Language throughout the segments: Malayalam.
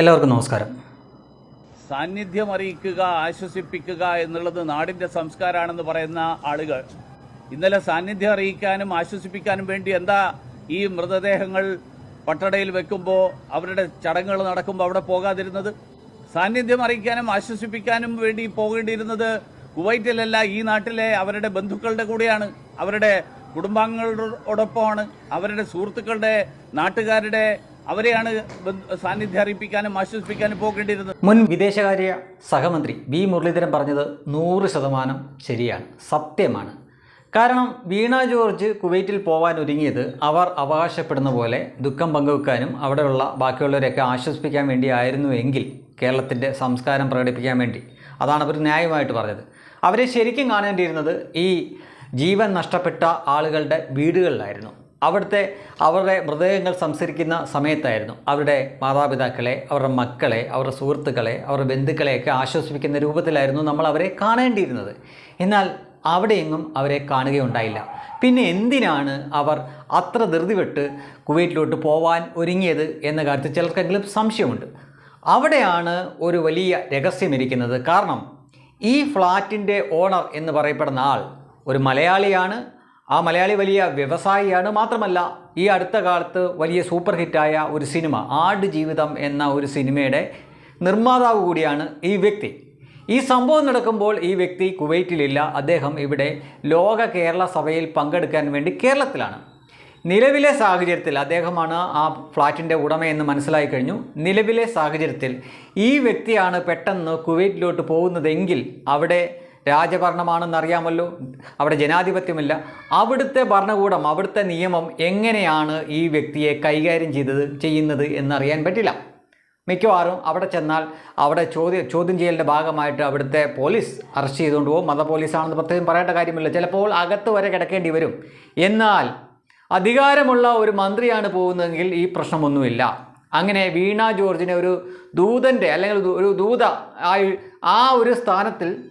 എല്ലാവർക്കും നമസ്കാരം. സാന്നിധ്യം അറിയിക്കുക ആശ്വസിപ്പിക്കുക എന്നുള്ളത് നാടിന്റെ സംസ്കാരമാണെന്ന് പറയുന്ന ആളുകൾ. ഇന്നലെ സാന്നിധ്യം അറിയിക്കാനും ആശ്വസിപ്പിക്കാനും വേണ്ടി എന്താ ഈ മൃതദേഹങ്ങൾ പട്ടടയിൽ വെക്കുമ്പോൾ അവരുടെ ചടങ്ങുകൾ നടക്കുമ്പോൾ അവിടെ പോകാതിരുന്നത്? സാന്നിധ്യം അറിയിക്കാനും ആശ്വസിപ്പിക്കാനും വേണ്ടി പോകേണ്ടിയിരുന്നത് കുവൈറ്റിലല്ല ഈ നാട്ടിലെ അവരുടെ ബന്ധുക്കളുടെ കൂടെയാണ്. അവരുടെ കുടുംബാംഗങ്ങളോടൊപ്പമാണ്. അവരുടെ സുഹൃത്തുക്കളുടെ നാട്ടുകാരുടെ അവരെയാണ് സാന്നിധ്യം അറിയിപ്പിക്കാനും ആശ്വസിപ്പിക്കാനും പോകേണ്ടിയിരുന്നത്. മുൻ വിദേശകാര്യ സഹമന്ത്രി വി മുരളീധരൻ പറഞ്ഞത് നൂറ് ശതമാനം ശരിയാണ് സത്യമാണ്. കാരണം വീണ ജോർജ് കുവൈറ്റിൽ പോകാൻ ഒരുങ്ങിയത് അവർ അവകാശപ്പെടുന്ന പോലെ ദുഃഖം പങ്കുവെക്കാനും അവിടെയുള്ള ബാക്കിയുള്ളവരെയൊക്കെ ആശ്വസിപ്പിക്കാൻ വേണ്ടി ആയിരുന്നു എങ്കിൽ കേരളത്തിന്റെ സംസ്കാരം പ്രകടിപ്പിക്കാൻ വേണ്ടി. അതാണ് അവർ ന്യായമായിട്ട് പറഞ്ഞത്. അവരെ ശരിക്കും കാണേണ്ടിയിരുന്നത് ഈ ജീവൻ നഷ്ടപ്പെട്ട ആളുകളുടെ വീടുകളിലായിരുന്നു. അവിടുത്തെ അവരുടെ മൃതദേഹങ്ങൾ സംസ്കരിക്കുന്ന സമയത്തായിരുന്നു അവരുടെ മാതാപിതാക്കളെ അവരുടെ മക്കളെ അവരുടെ സുഹൃത്തുക്കളെ അവരുടെ ബന്ധുക്കളെയൊക്കെ ആശ്വസിപ്പിക്കുന്ന രൂപത്തിലായിരുന്നു നമ്മൾ അവരെ കാണേണ്ടിയിരുന്നത്. എന്നാൽ അവിടെയെങ്ങും അവരെ കാണുകയുണ്ടായില്ല. പിന്നെ എന്തിനാണ് അവർ അത്ര ധൃതിവിട്ട് കുവൈറ്റിലോട്ട് പോവാൻ ഒരുങ്ങിയത് എന്ന കാര്യത്തിൽ ചിലർക്കെങ്കിലും സംശയമുണ്ട്. അവിടെയാണ് ഒരു വലിയ രഹസ്യമിരിക്കുന്നത് കാരണം ഈ ഫ്ലാറ്റിന്റെ ഓണർ എന്ന് പറയപ്പെടുന്ന ആൾ ഒരു മലയാളിയാണ്. ആ മലയാളി വലിയ വ്യവസായിയാണ്. മാത്രമല്ല ഈ അടുത്ത കാലത്ത് വലിയ സൂപ്പർ ഹിറ്റായ ഒരു സിനിമ ആട് ജീവിതം എന്ന ഒരു സിനിമയുടെ നിർമ്മാതാവ് കൂടിയാണ് ഈ വ്യക്തി. ഈ സംഭവം നടക്കുമ്പോൾ ഈ വ്യക്തി കുവൈറ്റിലില്ല. അദ്ദേഹം ഇവിടെ ലോക കേരള സഭയിൽ പങ്കെടുക്കാൻ വേണ്ടി കേരളത്തിലാണ്. നിലവിലെ സാഹചര്യത്തിൽ അദ്ദേഹമാണ് ആ ഫ്ലാറ്റിന്റെ ഉടമയെന്ന് മനസ്സിലായി കഴിഞ്ഞു. നിലവിലെ സാഹചര്യത്തിൽ ഈ വ്യക്തിയാണ് പെട്ടെന്ന് കുവൈറ്റിലോട്ട് പോകുന്നതെങ്കിൽ അവിടെ രാജഭരണമാണെന്നറിയാമല്ലോ. അവിടെ ജനാധിപത്യമില്ല. അവിടുത്തെ ഭരണകൂടം അവിടുത്തെ നിയമം എങ്ങനെയാണ് ഈ വ്യക്തിയെ കൈകാര്യം ചെയ്തത് ചെയ്യുന്നത് എന്നറിയാൻ പറ്റില്ല. മിക്കവാറും അവിടെ ചെന്നാൽ അവിടെ ചോദ്യം ചോദ്യം ചെയ്യലിന്റെ ഭാഗമായിട്ട് അവിടുത്തെ പോലീസ് അറസ്റ്റ് ചെയ്തുകൊണ്ട് പോകും. മത പോലീസാണെന്ന് പ്രത്യേകം പറയേണ്ട കാര്യമില്ല. ചിലപ്പോൾ അകത്ത് വരെ കിടക്കേണ്ടി വരും. എന്നാൽ അധികാരമുള്ള ഒരു മന്ത്രിയാണ് പോകുന്നതെങ്കിൽ ഈ പ്രശ്നമൊന്നുമില്ല. അങ്ങനെ വീണ ജോർജിനെ ഒരു ദൂതന്റെ അല്ലെങ്കിൽ ഒരു ദൂത ആ ഒരു സ്ഥാനത്തിൽ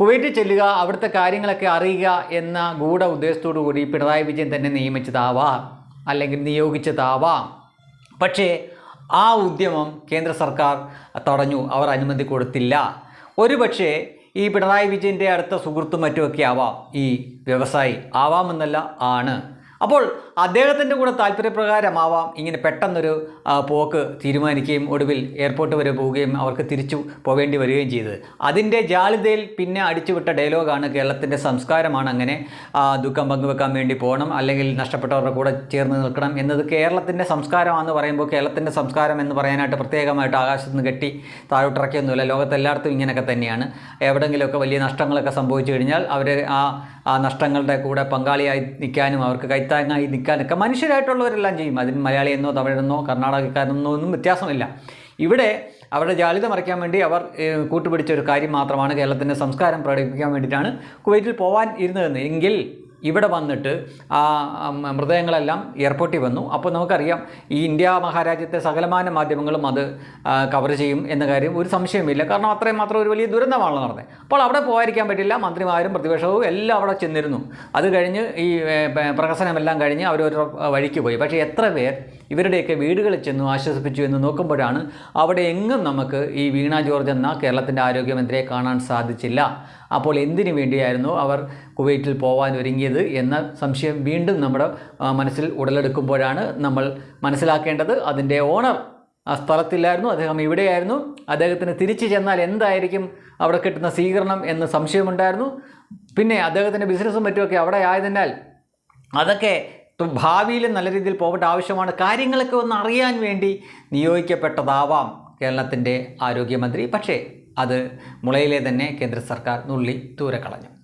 കുവൈറ്റിൽ ചെല്ലുക അവിടുത്തെ കാര്യങ്ങളൊക്കെ അറിയുക എന്ന ഗൂഢ ഉദ്ദേശത്തോടു കൂടി പിണറായി വിജയൻ തന്നെ നിയമിച്ചതാവാം അല്ലെങ്കിൽ നിയോഗിച്ചതാവാം. പക്ഷേ ആ ഉദ്യമം കേന്ദ്ര സർക്കാർ തടഞ്ഞു അവർ അനുമതി കൊടുത്തില്ല. ഒരുപക്ഷേ ഈ പിണറായി വിജയന്റെ അടുത്ത സുഹൃത്തും മറ്റുമൊക്കെ ആവാം ഈ വ്യവസായി ആവാമെന്നല്ല ആണ്. അപ്പോൾ അദ്ദേഹത്തിന്റെ കൂടെ താല്പര്യപ്രകാരമാവാം ഇങ്ങനെ പെട്ടെന്നൊരു പോക്ക് തീരുമാനിക്കുകയും ഒടുവിൽ എയർപോർട്ട് വരെ പോവുകയും അവർക്ക് തിരിച്ചു പോകേണ്ടി വരികയും ചെയ്തത്. അതിന്റെ ജാളിതയിൽ പിന്നെ അടിച്ചുവിട്ട ഡയലോഗാണ് കേരളത്തിന്റെ സംസ്കാരമാണ് അങ്ങനെ ദുഃഖം പങ്കുവെക്കാൻ വേണ്ടി പോകണം അല്ലെങ്കിൽ നഷ്ടപ്പെട്ടവരുടെ കൂടെ ചേർന്ന് നിൽക്കണം എന്നത് കേരളത്തിന്റെ സംസ്കാരമാണെന്ന് പറയുമ്പോൾ കേരളത്തിന്റെ സംസ്കാരം എന്ന് പറയാനായിട്ട് പ്രത്യേകമായിട്ട് ആകാശത്ത് നിന്ന് കെട്ടി താഴോട്ടിറക്കിയൊന്നുമില്ല. ലോകത്തെല്ലായിടത്തും ഇങ്ങനെയൊക്കെ തന്നെയാണ്. എവിടെയെങ്കിലുമൊക്കെ വലിയ നഷ്ടങ്ങളൊക്കെ സംഭവിച്ചു കഴിഞ്ഞാൽ അവർ ആ നഷ്ടങ്ങളുടെ കൂടെ പങ്കാളിയായി നിൽക്കാനും അവർക്ക് കൈത്താങ്ങായി നിൽക്കാനൊക്കെ മനുഷ്യരായിട്ടുള്ളവരെല്ലാം ചെയ്യും. അതിന് മലയാളിയെന്നോ തമിഴെന്നോ കർണാടകക്കാരെന്നോ ഒന്നും വ്യത്യാസമില്ല. ഇവിടെ അവരുടെ ജാളിത മറയ്ക്കാൻ വേണ്ടി അവർ കൂട്ടുപിടിച്ച ഒരു കാര്യം മാത്രമാണ് കേരളത്തിന്റെ സംസ്കാരം പ്രകടിപ്പിക്കാൻ വേണ്ടിയിട്ടാണ് കുവൈറ്റിൽ പോകാൻ ഇരുന്നതെന്ന്. എങ്കിൽ ഇവിടെ വന്നിട്ട് ആ മൃതദേഹങ്ങളെല്ലാം എയർപോർട്ടിൽ വന്നു. അപ്പോൾ നമുക്കറിയാം ഈ ഇന്ത്യ മഹാരാജ്യത്തെ സകലമാന മാധ്യമങ്ങളും അത് കവർ ചെയ്യും എന്ന കാര്യം ഒരു സംശയമില്ല കാരണം അത്രയും മാത്രം ഒരു വലിയ ദുരന്തമാണല്ലോ നടന്നത് അപ്പോൾ അവിടെ പോകാതിരിക്കാൻ പറ്റില്ല. മന്ത്രിമാരും പ്രതിപക്ഷവും എല്ലാം അവിടെ ചെന്നിരുന്നു. അത് കഴിഞ്ഞ് ഈ പ്രഹസനമെല്ലാം കഴിഞ്ഞ് അവരൊരു വഴിക്ക് പോയി. പക്ഷേ എത്ര പേർ ഇവരുടെയൊക്കെ വീടുകളിൽ ചെന്നു ആശ്വസിപ്പിച്ചു എന്ന് നോക്കുമ്പോഴാണ് അവിടെ എങ്ങും നമുക്ക് ഈ വീണ ജോർജ് എന്ന കേരളത്തിന്റെ ആരോഗ്യമന്ത്രിയെ കാണാൻ സാധിച്ചില്ല. അപ്പോൾ എന്തിനു വേണ്ടിയായിരുന്നു അവർ കുവൈറ്റിൽ പോകാൻ ഒരുങ്ങിയത് എന്ന സംശയം വീണ്ടും നമ്മുടെ മനസ്സിൽ ഉടലെടുക്കുമ്പോഴാണ് നമ്മൾ മനസ്സിലാക്കേണ്ടത്. അതിന്റെ ഓണർ ആ സ്ഥലത്തില്ലായിരുന്നു അദ്ദേഹം ഇവിടെയായിരുന്നു. അദ്ദേഹത്തിന് തിരിച്ചു ചെന്നാൽ എന്തായിരിക്കും അവിടെ കിട്ടുന്ന സ്വീകരണം എന്ന് സംശയമുണ്ടായിരുന്നു. പിന്നെ അദ്ദേഹത്തിന്റെ ബിസിനസ്സും മറ്റുമൊക്കെ അവിടെ ആയതിനാൽ അതൊക്കെ തു- ഭാവിയിൽ നല്ല രീതിയിൽ പോകേണ്ട ആവശ്യമാണ്. കാര്യങ്ങളൊക്കെ ഒന്ന് അറിയാൻ വേണ്ടി നിയോഗിക്കപ്പെട്ടതാവാം കേരളത്തിന്റെ ആരോഗ്യമന്ത്രി. പക്ഷേ അത് മുളയിലെ തന്നെ കേന്ദ്ര സർക്കാർ നുള്ളി ദൂരെ കളഞ്ഞു